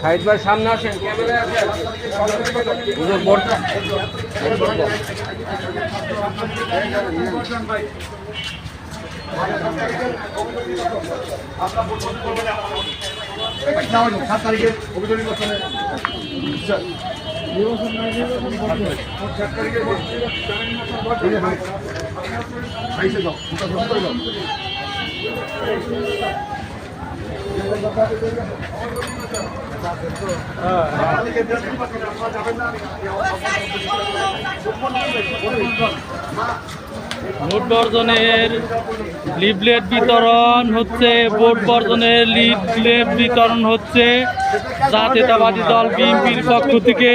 Side by সামনে আসেন সাত তারিখে অভিযোগ হ্যাঁ। ভোট বর্জনের লিফলেট বিতরণ হচ্ছে, ভোট বর্জনের লিফলেট বিতরণ হচ্ছে জাতীয়তাবাদী দল, বিএনপির পক্ষ থেকে।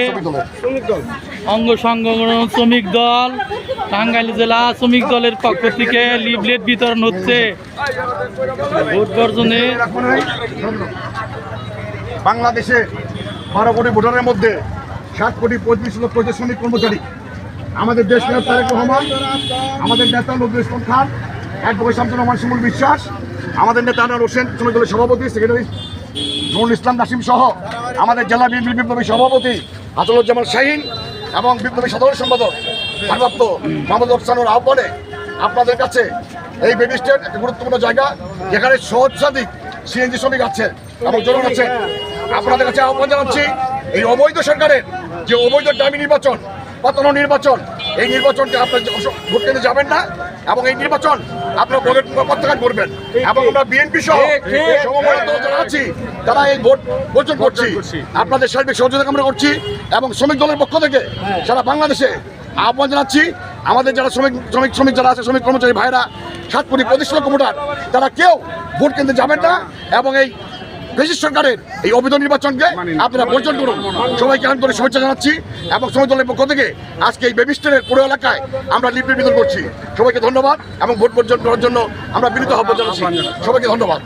অঙ্গ সংগঠন শ্রমিক দল, টাঙ্গাইল জেলা শ্রমিক দলের পক্ষ থেকে লিফলেট বিতরণ হচ্ছে। ভোট বর্জনের বাংলাদেশে বারো কোটি ভোটারের মধ্যে সাত কোটি পঁয়ত্রিশ লক্ষ শ্রমিক কর্মচারী আমাদের দেশ নেতা তারেক রহমান, আমাদের নেতা নজরুল ইসলাম খান অ্যাডভোকেট শামসুর রহমান, শিমুল বিশ্বাস, আমাদের নেতা আনোয়ার হোসেন শ্রমিক দলের সভাপতি, সেক্রেটারি নুরুল ইসলাম নাসিম সহ আমাদের জেলা বিএনপি বিপ্লবী সভাপতি হাসনুজ্জামান শাহিন এবং বিপ্লবী সাধারণ সম্পাদক ভারপ্রাপ্ত মোহাম্মদ রফসানুর আহ্বানে আপনাদের কাছে এই বেবি স্টেট একটা গুরুত্বপূর্ণ জায়গা যেখানে সহস্রাধিক সিএনজি শ্রমিক আছে এবং জনগণ আছে। আপনাদের কাছে আহ্বান জানাচ্ছি, এই অবৈধ সরকারের যে অবৈধ দামি নির্বাচন পাতানো নির্বাচন। এই নির্বাচনকে আপনার ভোট কেন্দ্রে যাবেন না এবং এই নির্বাচন আপনার ভোটের প্রত্যাখ্যান করবেন। এবং আমরা বিএনপি সহ যারা আছি তারা এই ভোট বর্জন করছি। আপনাদের সার্বিক সহযোগিতা কামনা করছি এবং শ্রমিক দলের পক্ষ থেকে সারা বাংলাদেশে আহ্বান জানাচ্ছি আমাদের যারা শ্রমিক শ্রমিক শ্রমিক যারা আছে শ্রমিক কর্মচারী ভাইরা সাত কোটি পঁচিশ লক্ষ ভোটার তারা কেউ ভোট কেন্দ্রে যাবেন না এবং এই ব্রিটিশ সরকারের এই অবৈধ নির্বাচনকে আপনারা বর্জন করুন। সবাইকে আন্তরিক শুভেচ্ছা জানাচ্ছি এবং শ্রমিক দলের পক্ষ থেকে আজকে এই বেবিস্টারের পুরো এলাকায় আমরা লিপি বিতরণ করছি। সবাইকে ধন্যবাদ এবং ভোট বর্জন করার জন্য আমরা বিনীত হব জানাচ্ছি। সবাইকে ধন্যবাদ।